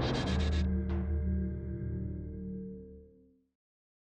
Thank you.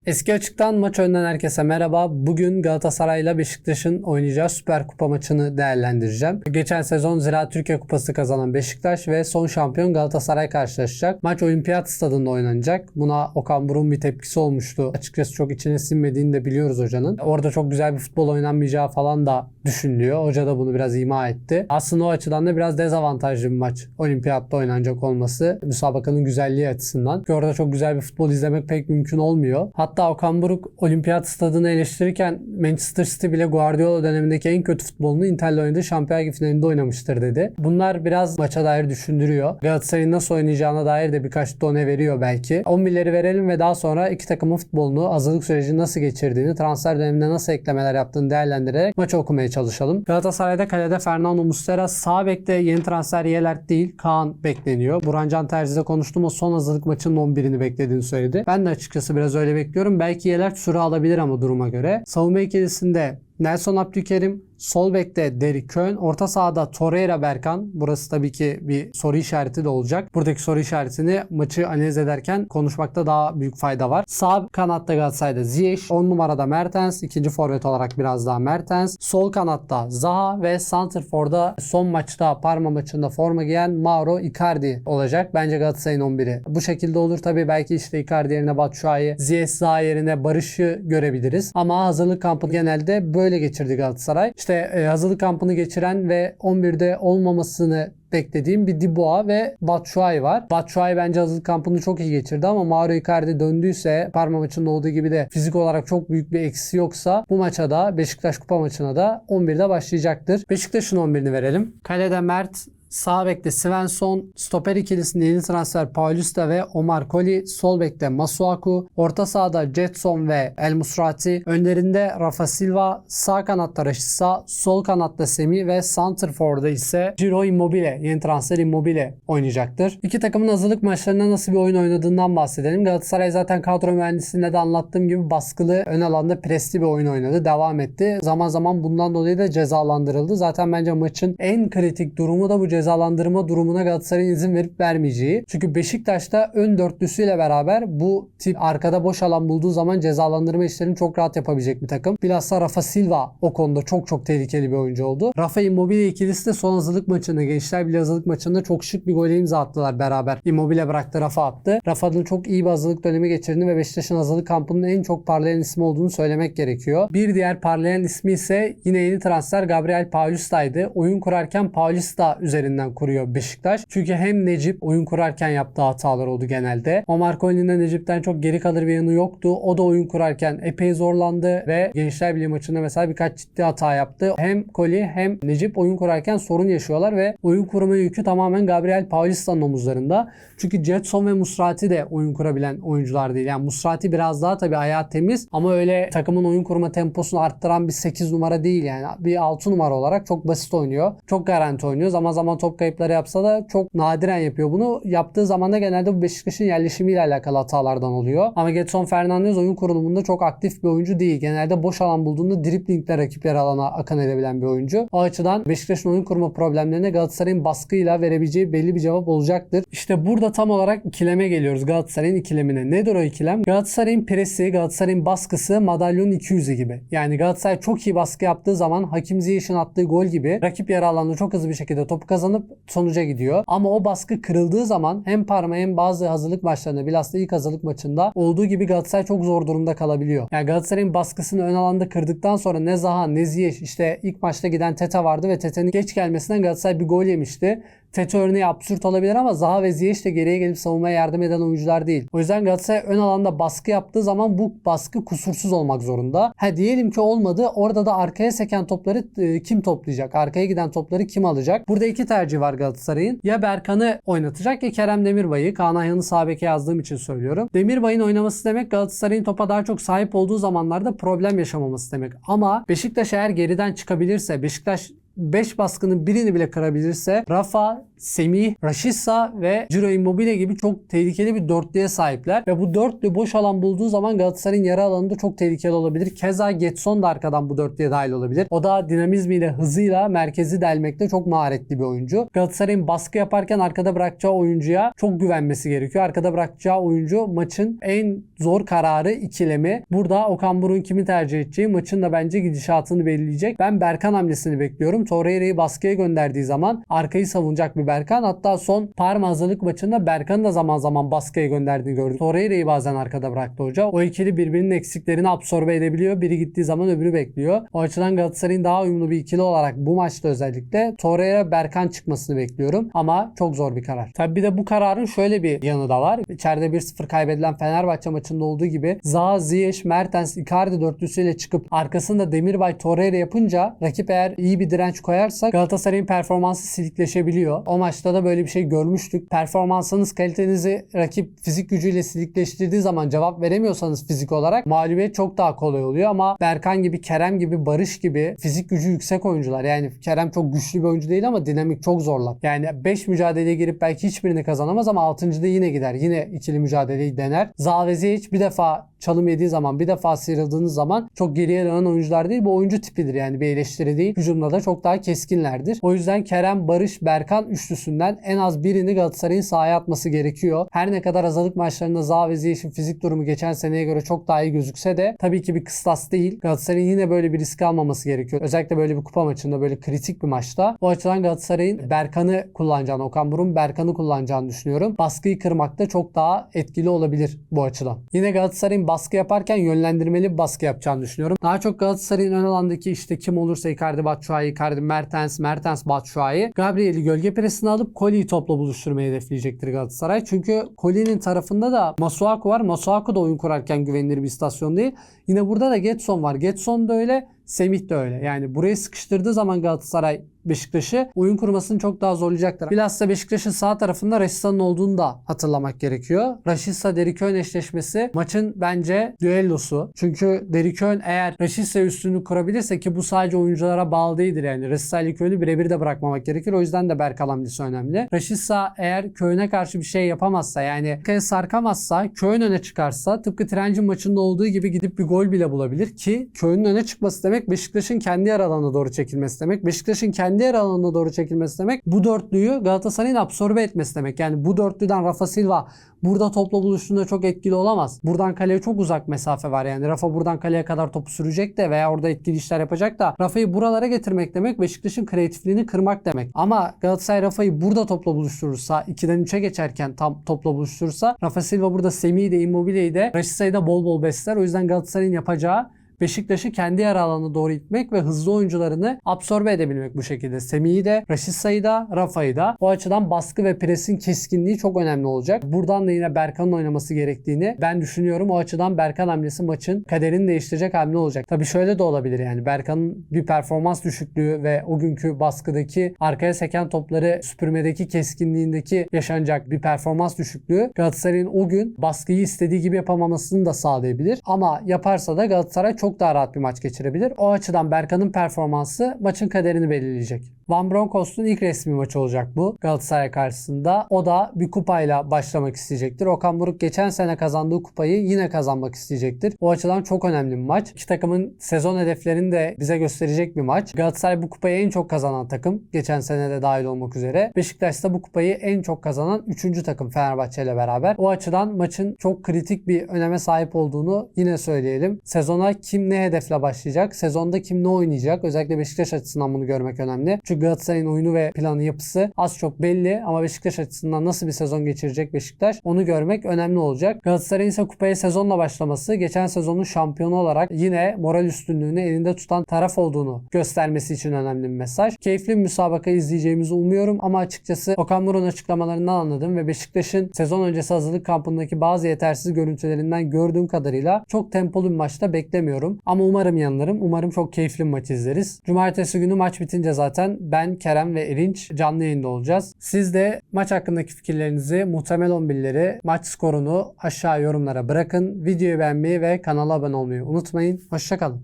Eski Açık'tan maç önden herkese merhaba. Bugün Galatasaray ile Beşiktaş'ın oynayacağı Süper Kupa maçını değerlendireceğim. Geçen sezon Ziraat Türkiye Kupası kazanan Beşiktaş ve son şampiyon Galatasaray karşılaşacak. Maç Olimpiyat Stadında oynanacak. Buna Okan Buruk'un bir tepkisi olmuştu. Açıkçası çok içine sinmediğini de biliyoruz hocanın. Orada çok güzel bir futbol oynanmayacağı falan da düşünülüyor. Hoca da bunu biraz ima etti. Aslında o açıdan da biraz dezavantajlı bir maç. Olimpiyatta oynanacak olması müsabakanın güzelliği açısından. Çünkü orada çok güzel bir futbol izlemek pek mümkün olmuyor. Hatta Okan Buruk olimpiyat stadını eleştirirken Manchester City bile Guardiola dönemindeki en kötü futbolunu Inter'le oynadığı Şampiyonlar Ligi finalinde oynamıştır dedi. Bunlar biraz maça dair düşündürüyor. Galatasaray'ın nasıl oynayacağına dair de birkaç done veriyor belki. 11'leri verelim ve daha sonra iki takımın futbolunu, hazırlık sürecini nasıl geçirdiğini, transfer döneminde nasıl eklemeler yaptığını değerlendirerek maçı okumaya çalışalım. Galatasaray'da kalede Fernando Muslera, sağ bekte yeni transfer Yelert değil, Kaan bekleniyor. Burhan Can Terzi'de konuştum son hazırlık maçının 11'ini beklediğini söyledi. Ben de açıkçası biraz öyle bekliyorum. Belki Yelert süre alabilir ama duruma göre. Savunma ikilisinde Nelson Abdülkerim, sol bekte Derrick Köhn, orta sahada Torreira Berkan. Burası tabii ki bir soru işareti de olacak. Buradaki soru işaretini maçı analiz ederken konuşmakta daha büyük fayda var. Sağ kanatta Galatasaray'da Ziyech, 10 numarada Mertens, ikinci forvet olarak biraz daha Mertens. Sol kanatta Zaha ve Santrfor'da son maçta Parma maçında forma giyen Mauro Icardi olacak. Bence Galatasaray'ın 11'i. Bu şekilde olur tabii belki işte Icardi yerine Batshuayi, Ziyech Zaha yerine Barış'ı görebiliriz. Ama hazırlık kampı genelde böyle geçirdi Galatasaray. İşte e, hazırlık kampını geçiren ve 11'de olmamasını beklediğim bir Diboa ve Batshuayi var. Batshuayi bence hazırlık kampını çok iyi geçirdi ama Mauro Icardi döndüyse Parma maçında olduğu gibi de fizik olarak çok büyük bir eksi yoksa bu maça da Beşiktaş kupa maçına da 11'de başlayacaktır. Beşiktaş'ın 11'ini verelim. Kalede Mert, Sağ bekte Svensson, stoper ikilisinde yeni transfer Paulista ve Omar Koli, sol bekte Masuaku, orta sahada Jetson ve El Musrati, önlerinde Rafa Silva, sağ kanatta Rashica, sol kanatta Semi ve Santrfor'da ise Ciro Immobile, yeni transfer Immobile oynayacaktır. İki takımın hazırlık maçlarında nasıl bir oyun oynadığından bahsedelim. Galatasaray zaten kadro mühendisliğinde de anlattığım gibi baskılı ön alanda presli bir oyun oynadı. Devam etti. Zaman zaman bundan dolayı da cezalandırıldı. Zaten bence maçın en kritik durumu da bu cezalandırma durumuna Galatasaray'ın izin verip vermeyeceği. Çünkü Beşiktaş'ta ön dörtlüsüyle beraber bu tip arkada boş alan bulduğu zaman cezalandırma işlerini çok rahat yapabilecek bir takım. Bilhassa Rafa Silva o konuda çok çok tehlikeli bir oyuncu oldu. Rafa Immobile ikilisi de son hazırlık maçında Gençler Birliği hazırlık maçında çok şık bir gole imza attılar beraber. Immobile bıraktı Rafa attı. Rafa'nın çok iyi bir hazırlık dönemi geçirdiğini ve Beşiktaş'ın hazırlık kampının en çok parlayan ismi olduğunu söylemek gerekiyor. Bir diğer parlayan ismi ise yine yeni transfer Gabriel Paulista'ydı. Oyun kurarken Paulista üzerinden kuruyor Beşiktaş. Çünkü hem Necip oyun kurarken yaptığı hatalar oldu genelde. Omar Collin de Necip'ten çok geri kalır bir yanı yoktu. O da oyun kurarken epey zorlandı ve Gençler Birliği maçında mesela birkaç ciddi hata yaptı. Hem Koli hem Necip oyun kurarken sorun yaşıyorlar ve oyun kurma yükü tamamen Gabriel Paulista'nın omuzlarında. Çünkü Jetson ve Musrati de oyun kurabilen oyuncular değil. Yani Musrati biraz daha tabii ayağı temiz ama öyle takımın oyun kurma temposunu arttıran bir 8 numara değil yani. Bir 6 numara olarak çok basit oynuyor. Çok garanti oynuyor. Zaman zaman top kayıpları yapsa da çok nadiren yapıyor bunu. Yaptığı zaman da genelde bu Beşiktaş'ın yerleşimiyle alakalı hatalardan oluyor. Ama Getson Fernandez oyun kurulumunda çok aktif bir oyuncu değil. Genelde boş alan bulduğunda driplingle rakipler alana akan edebilen bir oyuncu. O açıdan Beşiktaş'ın oyun kurma problemlerine Galatasaray'ın baskıyla verebileceği belli bir cevap olacaktır. İşte burada tam olarak ikileme geliyoruz Galatasaray'ın ikilemine. Nedir o ikilem? Galatasaray'ın presi, Galatasaray'ın baskısı madalyonun 200'ü gibi. Yani Galatasaray çok iyi baskı yaptığı zaman Hakim Ziyech'in attığı gol gibi rakip yarı alanda çok hızlı bir şekilde topu kazanıp sonuca gidiyor. Ama o baskı kırıldığı zaman hem Parma hem bazı hazırlık maçlarında bilhassa ilk hazırlık maçında olduğu gibi Galatasaray çok zor durumda kalabiliyor. Yani Galatasaray'ın baskısını ön alanda kırdıktan sonra ne Zaha ne Ziyech işte ilk maçta giden Tete vardı ve Tete'nin geç gelmesinden Galatasaray bir gol yemişti. Tete örneği absürt olabilir ama Zaha ve Ziyech de geriye gelip savunmaya yardım eden oyuncular değil. O yüzden Galatasaray ön alanda baskı yaptığı zaman bu baskı kusursuz olmak zorunda. Ha diyelim ki olmadı. Orada da arkaya seken topları e, kim toplayacak? Arkaya giden topları kim alacak? Burada iki tercih var Galatasaray'ın. Ya Berkan'ı oynatacak ya Kerem Demirbay'ı. Kaan Ayhan'ı sağ yazdığım için söylüyorum. Demirbay'ın oynaması demek Galatasaray'ın topa daha çok sahip olduğu zamanlarda problem yaşamaması demek. Ama Beşiktaş eğer geriden çıkabilirse, Beşiktaş 5 baskının birini bile kırabilirse Rafa Semih, Rashica ve Ciro Immobile gibi çok tehlikeli bir dörtlüye sahipler. Ve bu dörtlü boş alan bulduğu zaman Galatasaray'ın yarı alanında çok tehlikeli olabilir. Keza Getson da arkadan bu dörtlüye dahil olabilir. O da dinamizmiyle, hızıyla merkezi delmekte çok maharetli bir oyuncu. Galatasaray'ın baskı yaparken arkada bırakacağı oyuncuya çok güvenmesi gerekiyor. Arkada bırakacağı oyuncu maçın en zor kararı ikilemi. Burada Okan Buruk'un kimi tercih edeceği maçın da bence gidişatını belirleyecek. Ben Berkan hamlesini bekliyorum. Torreira'yı baskıya gönderdiği zaman arkayı savunacak bir Berkan. Hatta son Parma hazırlık maçında Berkan'ı da zaman zaman baskıya gönderdiğini gördük. Torreira'yı bazen arkada bıraktı hoca. O ikili birbirinin eksiklerini absorbe edebiliyor. Biri gittiği zaman öbürü bekliyor. O açıdan Galatasaray'ın daha uyumlu bir ikili olarak bu maçta özellikle Torreira Berkan çıkmasını bekliyorum. Ama çok zor bir karar. Tabi bir de bu kararın şöyle bir yanı da var. İçeride 1-0 kaybedilen Fenerbahçe maçında olduğu gibi Zaha, Ziyech, Mertens, Icardi dörtlüsüyle çıkıp arkasında Demirbay, Torreira yapınca rakip eğer iyi bir direnç koyarsa Galatasaray'ın performansı silikleşebiliyor. O maçta da böyle bir şey görmüştük. Performansınız, kalitenizi rakip fizik gücüyle silikleştirdiği zaman cevap veremiyorsanız fizik olarak mağlubiyet çok daha kolay oluyor ama Berkan gibi, Kerem gibi, Barış gibi fizik gücü yüksek oyuncular. Yani Kerem çok güçlü bir oyuncu değil ama dinamik çok zorlar. Yani 5 mücadeleye girip belki hiçbirini kazanamaz ama 6. yine gider. Yine ikili mücadeleyi dener. Zavezi hiç bir defa çalım yediği zaman bir defa sıyrıldığınız zaman çok geriye dönen oyuncular değil. Bu oyuncu tipidir yani bir eleştiri değil. Hücumda da çok daha keskinlerdir. O yüzden Kerem, Barış, Berkan üçlüsünden en az birini Galatasaray'ın sahaya atması gerekiyor. Her ne kadar hazırlık maçlarında Zaha ve fizik durumu geçen seneye göre çok daha iyi gözükse de tabii ki bir kıstas değil. Galatasaray'ın yine böyle bir risk almaması gerekiyor. Özellikle böyle bir kupa maçında böyle kritik bir maçta. O açıdan Galatasaray'ın Berkan'ı kullanacağını, Okan Buruk'un Berkan'ı kullanacağını düşünüyorum. Baskıyı kırmakta çok daha etkili olabilir bu açıdan. Yine Galatasaray'ın baskı yaparken yönlendirmeli bir baskı yapacağını düşünüyorum. Daha çok Galatasaray'ın ön alandaki işte kim olursa Icardi Batshuayi, Icardi Mertens, Mertens Batshuayi, Gabriel'i gölge presine alıp Koli'yi topla buluşturmayı hedefleyecektir Galatasaray. Çünkü Koli'nin tarafında da Masuaku var. Masuaku da oyun kurarken güvenilir bir istasyon değil. Yine burada da Getson var. Getson da öyle, Semih de öyle. Yani burayı sıkıştırdığı zaman Galatasaray Beşiktaş'ı oyun kurmasını çok daha zorlayacaktır. Bilhassa Beşiktaş'ın sağ tarafında Raşitsa'nın olduğunu da hatırlamak gerekiyor. Raşitsa Derikön eşleşmesi maçın bence düellosu. Çünkü Derikön eğer Raşitsa üstünlük kurabilirse ki bu sadece oyunculara bağlı değildir yani. Raşitsa ile Köy'ünü birebir de bırakmamak gerekir. O yüzden de Berk hamlesi önemli. Raşitsa eğer Köy'üne karşı bir şey yapamazsa yani Köy'e sarkamazsa Köy'ün öne çıkarsa tıpkı Trencin maçında olduğu gibi gidip bir gol bile bulabilir ki Köy'ün öne çıkması demek Beşiktaş'ın kendi yer alanına doğru çekilmesi demek. Beşiktaş'ın kendi yer alanına doğru çekilmesi demek. Bu dörtlüyü Galatasaray'ın absorbe etmesi demek. Yani bu dörtlüden Rafa Silva burada topla buluştuğunda çok etkili olamaz. Buradan kaleye çok uzak mesafe var yani. Rafa buradan kaleye kadar topu sürecek de veya orada etkili işler yapacak da Rafa'yı buralara getirmek demek Beşiktaş'ın kreatifliğini kırmak demek. Ama Galatasaray Rafa'yı burada topla buluşturursa 2'den 3'e geçerken tam topla buluşturursa Rafa Silva burada Semih'i de Immobile'yi de Raşitsa'yı da bol bol besler. O yüzden Galatasaray'ın yapacağı Beşiktaş'ı kendi yer alanına doğru itmek ve hızlı oyuncularını absorbe edebilmek bu şekilde. Semih'i de, Raşitsa'yı da, Rafa'yı da. O açıdan baskı ve presin keskinliği çok önemli olacak. Buradan da yine Berkan'ın oynaması gerektiğini ben düşünüyorum. O açıdan Berkan hamlesi maçın kaderini değiştirecek hamle olacak. Tabii şöyle de olabilir yani Berkan'ın bir performans düşüklüğü ve o günkü baskıdaki arkaya seken topları süpürmedeki keskinliğindeki yaşanacak bir performans düşüklüğü Galatasaray'ın o gün baskıyı istediği gibi yapamamasını da sağlayabilir. Ama yaparsa da Galatasaray çok çok daha rahat bir maç geçirebilir. O açıdan Berkan'ın performansı maçın kaderini belirleyecek. Van Bronckhorst'un ilk resmi maçı olacak bu Galatasaray karşısında. O da bir kupayla başlamak isteyecektir. Okan Buruk geçen sene kazandığı kupayı yine kazanmak isteyecektir. O açıdan çok önemli bir maç. İki takımın sezon hedeflerini de bize gösterecek bir maç. Galatasaray bu kupayı en çok kazanan takım. Geçen sene de dahil olmak üzere. Beşiktaş da bu kupayı en çok kazanan 3. takım Fenerbahçe ile beraber. O açıdan maçın çok kritik bir öneme sahip olduğunu yine söyleyelim. Sezona kim ne hedefle başlayacak? Sezonda kim ne oynayacak? Özellikle Beşiktaş açısından bunu görmek önemli. Çünkü Galatasaray'ın oyunu ve planı yapısı az çok belli ama Beşiktaş açısından nasıl bir sezon geçirecek Beşiktaş onu görmek önemli olacak. Galatasaray'ın ise kupaya sezonla başlaması geçen sezonun şampiyonu olarak yine moral üstünlüğünü elinde tutan taraf olduğunu göstermesi için önemli bir mesaj. Keyifli bir müsabaka izleyeceğimizi umuyorum ama açıkçası Okan Buruk'un açıklamalarından anladım ve Beşiktaş'ın sezon öncesi hazırlık kampındaki bazı yetersiz görüntülerinden gördüğüm kadarıyla çok tempolu bir maçta beklemiyorum. Ama umarım yanılırım. Umarım çok keyifli maç izleriz. Cumartesi günü maç bitince zaten ben, Kerem ve Erinç canlı yayında olacağız. Siz de maç hakkındaki fikirlerinizi, muhtemel 11'leri, maç skorunu aşağı yorumlara bırakın. Videoyu beğenmeyi ve kanala abone olmayı unutmayın. Hoşçakalın.